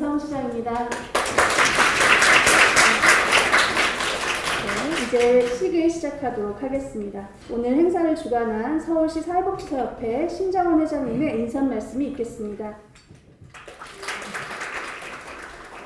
사무시장입니다. 네, 이제 식을 시작하도록 하겠습니다. 오늘 행사를 주관한 서울시 사회복지사협회 심정원 회장님의 인사 말씀이 있겠습니다.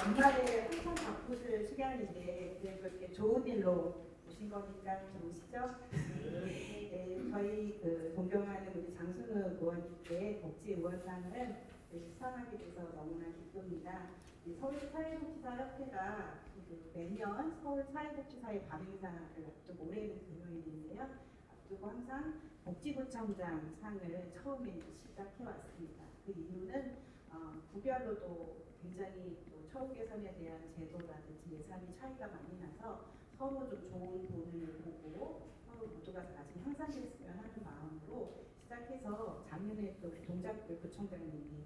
연말에 항상 바쁘실 시간인데 그래도 이렇게 좋은 일로 오신 거니까 좋으시죠? 네, 저희 그 존경하는 우리 장순우 의원님께 복지 의원상을 수상하게 돼서 너무나 기쁩니다. 이 서울 사회복지사협회가 그 매년 서울 사회복지사의 발행사를 앞두고 올해는 금요일인데요. 앞두고 항상 복지부청장 상을 처음에 시작해 왔습니다. 그 이유는 어, 구별로도 굉장히 또 처우 개선에 대한 제도라든지 예산이 차이가 많이 나서 서로 좀 좋은 돈을 보고 서로 모두가 같이 향상됐으면 하는 마음으로 시작해서 작년에 또 동작구 구청장님이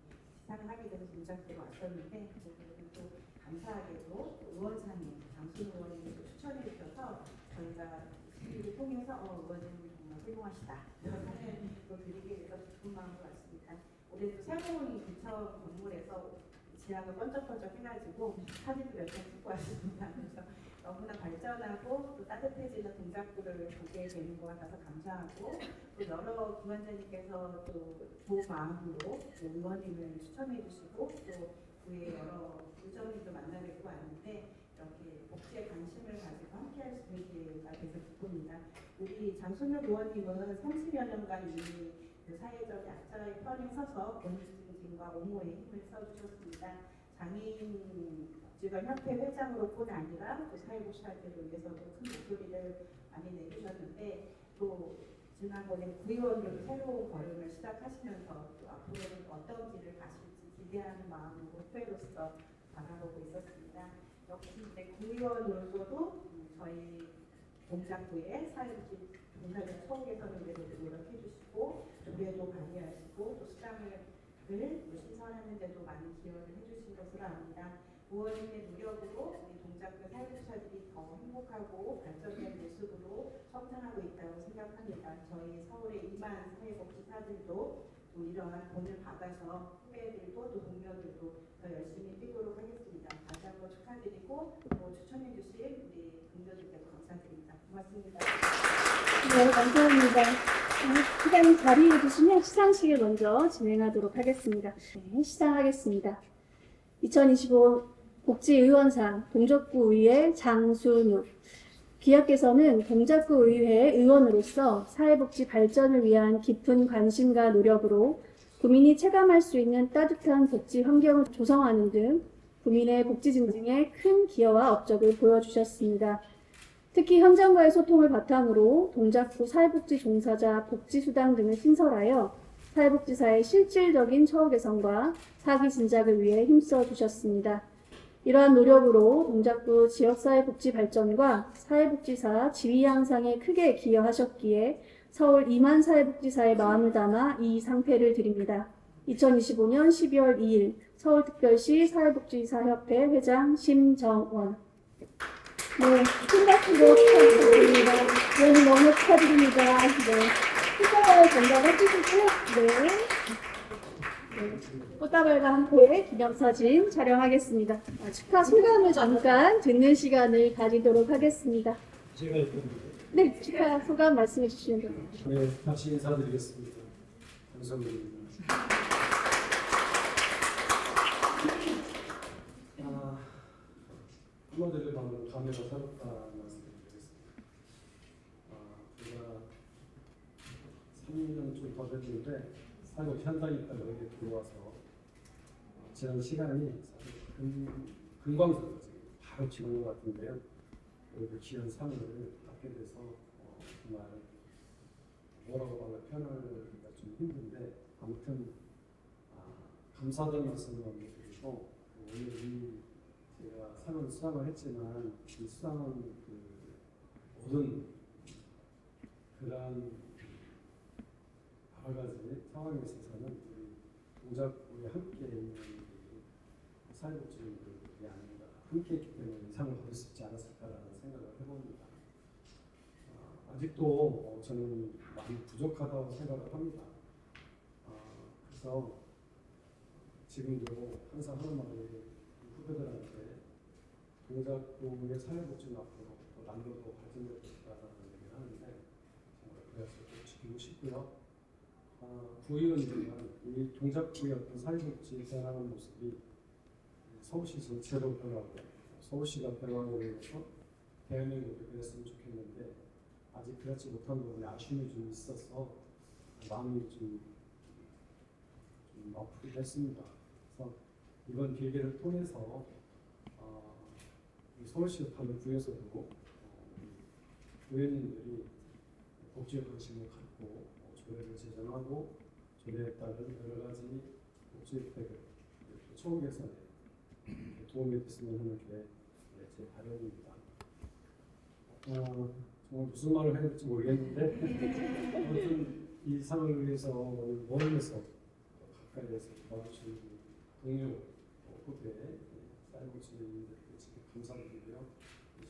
시상을 하게 돼서 동작구로 왔었는데 그분은 또 감사하게도 또 의원상에 장순 의원님이 또 추천해 주셔서 저희가 시위를 통해서 어, 의원님 정말 훌륭하시다 이런 상을 또 드리게 돼서 기쁜 마음으로 왔습니다. 올해도 새로운 구청 건물에서 지하가 번쩍번쩍 해가지고 사진도 몇장 찍고 왔습니다. 너무나 발전하고 또 따뜻해지는 동작구를 보게 되는 것 같아서 감사하고 또 여러 기관장님께서 또 좋은 마음으로 또 의원님을 추천해 주시고 또 그의 여러 의정님도 만나 뵙고 왔는데 이렇게 복지에 관심을 가지고 함께할 수 있는 기회가 돼서 기쁩니다. 우리 장순혁 의원님은 30여 년간 이미 그 사회적 약자의 편에 서서 권익증진과 옹호에 힘을 써주셨습니다. 장애인 복 지관 협회 회장으로뿐 아니라 또 사회복지활동을 위해서도 큰 목소리를 많이 내주셨는데 또 지난번에 구의원으로 새로운 걸음을 시작하시면서 또 앞으로는 어떤 길을 가실지 기대하는 마음으로 후배로서 바라보고 있었습니다. 역시 이제 구의원으로서도 음, 저희 동작구의 사회복지 봉사자 처우 개선을 위해서 노력해 주시고 조례도 관리하시고 또 수당을 신설하는 데도 많은 기여를 해주신 것으로 압니다. 의원님의 노력으로 우리 동작구 사회복지사들이 더 행복하고 발전된 모습으로 성장하고 있다고 생각합니다. 저희 서울의 2만 사회복지사들도 또 이러한 돈을 받아서 후배들도 또 동료들도 더 열심히 뛰도록 하겠습니다. 다시 한번 축하드리고 또 추천해 주신 우리 동료들께 감사드립니다. 고맙습니다. 네, 감사합니다. 어, 시간 자리해 주시면 시상식을 먼저 진행하도록 하겠습니다. 네, 시작하겠습니다. 2025 복지의원상 동작구 의회 장순우 기업께서는 동작구 의회 의원으로서 사회복지 발전을 위한 깊은 관심과 노력으로 국민이 체감할 수 있는 따뜻한 복지 환경을 조성하는 등 국민의 복지 증진에 큰 기여와 업적을 보여주셨습니다. 특히 현장과의 소통을 바탕으로 동작구 사회복지 종사자 복지수당 등을 신설하여 사회복지사의 실질적인 처우 개선과 사기 진작을 위해 힘써 주셨습니다. 이러한 노력으로 동작구 지역사회 복지 발전과 사회복지사 지위 향상에 크게 기여하셨기에 서울 2만 사회복지사의 마음을 담아 이 상패를 드립니다. 2025년 12월 2일 서울특별시 사회복지사협회 회장 심정원 네, 신박으로 축하드립니다. 의원님 너무 축하드립니다. 네, 축하를 전달해 주시고요. 네. 네. 꽃다발과 함께 기념사진 촬영하겠습니다. 아, 축하 소감을 잠깐 듣는 시간을 가지도록 하겠습니다. 제가 네, 축하 소감 말씀해 주시면 됩니다. 네, 다시 인사드리겠습니다. 감사드립니다. 아, 한마디로 말하면 감회가 새롭다 말씀드리겠습니다. 아, 제가 3년 좀더 됐는데 현장에 있다가 여기 들어와서 어, 지난 시간이 금, 금광석을 지금 바로 지는 것 같은데요. 그리고 귀한 상을 받게 돼서 어, 정말 뭐라고 말을 표현하기가 좀 힘든데 아무튼 아, 감사하다는 말씀을 드리고 오늘 이 제가 상을 수상을 했지만 이 수상은 그 모든 그러한 여러 가지 상황에 있어서는 우리 동작구에 함께 있는 사회복지인들이 아닌가 함께 했기 때문에 이 상을 받을 수 있지 않았을까라는 생각을 해봅니다. 아, 아직도 어, 저는 많이 부족하다고 생각을 합니다. 아, 그래서 지금도 항상 하는 말이 후배들한테 동작구의 사회복지는 앞으로 더 남들도 발전될 것이다라는 얘기를 하는데 정말 그래서 꼭 지키고 싶고요. 아, 구의원님은 이 동작구의 어떤 사회복지 변화하는 모습이 서울시 전체로 변하고 서울시가 변화하고 있어서 대한민국도 그랬으면 좋겠는데 아직 그렇지 못한 부분에 아쉬움이 좀 있어서 마음이 좀, 좀 아프기도 했습니다. 그래서 이번 계기를 통해서 어, 이 서울시 다른 구에서도 어, 우리 의원님들이 복지에 관심을 갖고 어, 조례를 제정하고 조례에 따른 여러 가지 복지 혜택을 개선에 도움이 됐으면 하는 게 네, 제 바람입니다. 어, 정말 무슨 말을 해야 될지 모르겠는데 아무튼 이 상을 위해서 오늘 멀리서 가까이에서 도와주신 동료 어, 후배 쌀국수님들께 지금 감사드리고요.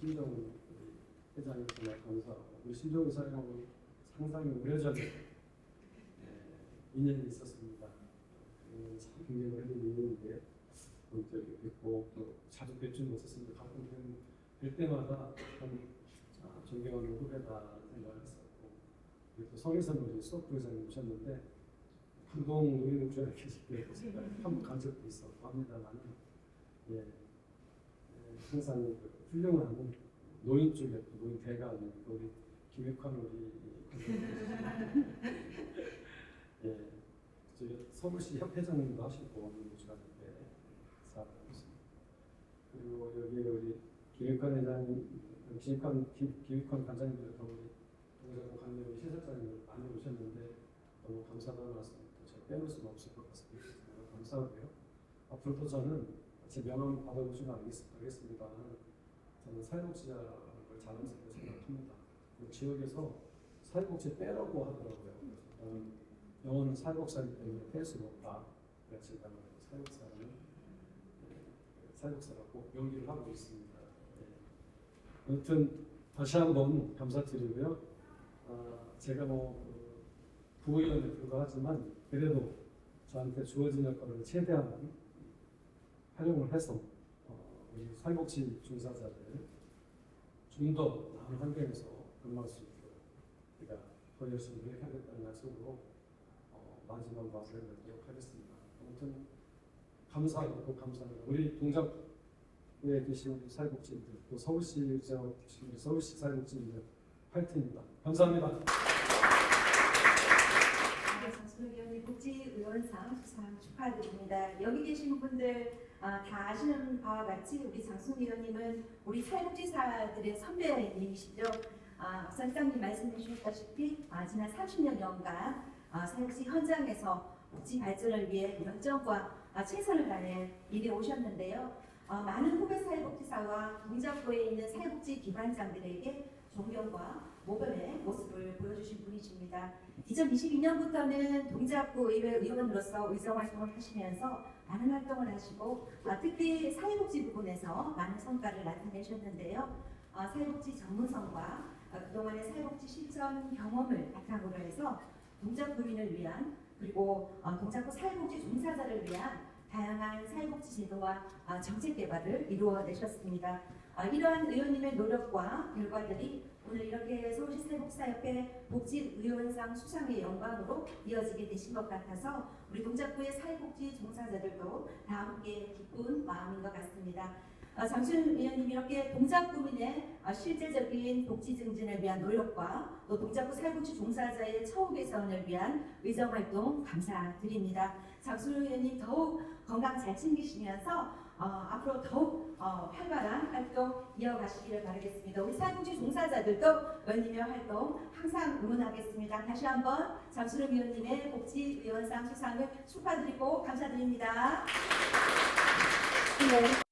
우리 회장님 정말 감사하고 우리 신정훈 사장은 상당히 오래전에 네, 인연이 있었습니다. 음, 참 굉장히 오래된 인연인데 오늘 또 이렇게 뵙고 또 자주 뵙지는 못했습니다. 가끔 뵐- 뵐 때마다 참 아, 존경하는 후배다 생각을 했었고 또 성혜선 우리 수업 부 회장님 오셨는데 한동 노인목장에 계실 때 한번 간 적도 있었고 합니다만 예, 예, 항상 그 훌륭한 노인 쪽에 또 노인 대가는 또 우리 김익환 우리 예, 저기 서울시 협회장님도 하시고 노인목장에 사업하고 있습니다. 그리고 여기 우리 김익환 회장님, 김- 김익환 관장님들도 우리 동작동 관내 우리 시사장님 많이 오셨는데 너무 감사하다는 말씀 또 제가 빼놓을 수가 없을 것 같습니다. 감사하고요. 앞으로도 저는 제 명함 받아보시면 알겠, 알겠습니다만 저는 사회복지자를 자랑스럽게 생각합니다. 그 지역에서 사회복지 빼라고 하더라고요. 영어는 사회복사이기 때문에 뺄 수가 없다. 그래서 제가 사회복사는 네, 사회복사라고 용기를 하고 있습니다. 네. 아무튼 다시 한번 감사드리고요. 아, 제가 뭐 그, 부의원에 불과하지만 그래도 저한테 주어진 역할을 최대한 활용을 해서 어, 우리 사회복지 종사자들 좀더 나은 환경에서 근무할 수 있도록 제가 더 열심히 노력하겠다는 약속으로 어, 마지막 말을 맺도록 하겠습니다. 아무튼 감사하고 또 감사합니다. 우리 동작구에 계신 우리 사회복지인들 또 서울시 지역 계신 우리 서울시 사회복지인들 파이팅입니다. 감사합니다. 네, 복지의원상 수상 축하드립니다. 여기 계신 분들 아, 다 아시는 바와 같이 우리 장순호 의원님은 우리 사회복지사들의 선배님이시죠. 아, 회장님 말씀해 주셨다시피 아, 지난 30년간 아, 사회복지 현장에서 복지 발전을 위해 열정과 아, 최선을 다해 일해 오셨는데요. 아, 많은 후배 사회복지사와 동작구에 있는 사회복지 기관장들에게 존경과 모범의 모습을 보여주신 분이십니다. 2022년부터는 동작구 의회 의원으로서 의정 활동을 하시면서 많은 활동을 하시고 아, 특히 사회복지 부분에서 많은 성과를 나타내셨는데요. 아, 사회복지 전문성과 아, 그동안의 사회복지 실천 경험을 바탕으로 해서 동작구민을 위한 그리고 어, 동작구 사회복지 종사자를 위한 다양한 사회복지 제도와 아, 정책 개발을 이루어내셨습니다. 아, 이러한 의원님의 노력과 결과들이 오늘 이렇게 서울시 사회복지사협회 복지의원상 수상의 영광으로 이어지게 되신 것 같아서 우리 동작구의 사회복지 종사자들도 다 함께 기쁜 마음인 것 같습니다. 어, 장순 의원님 이렇게 동작구민의 어, 실제적인 복지 증진을 위한 노력과 또 동작구 사회복지 종사자의 처우 개선을 위한 의정 활동 감사드립니다. 장순 의원님 더욱 건강 잘 챙기시면서 어, 앞으로 더욱 어, 활발한 활동 이어가시기를 바라겠습니다. 우리 사회복지 종사자들도 의원님의 활동 항상 응원하겠습니다. 다시 한번 장순호 의원님의 복지위원상 수상을 축하드리고 감사드립니다. 네.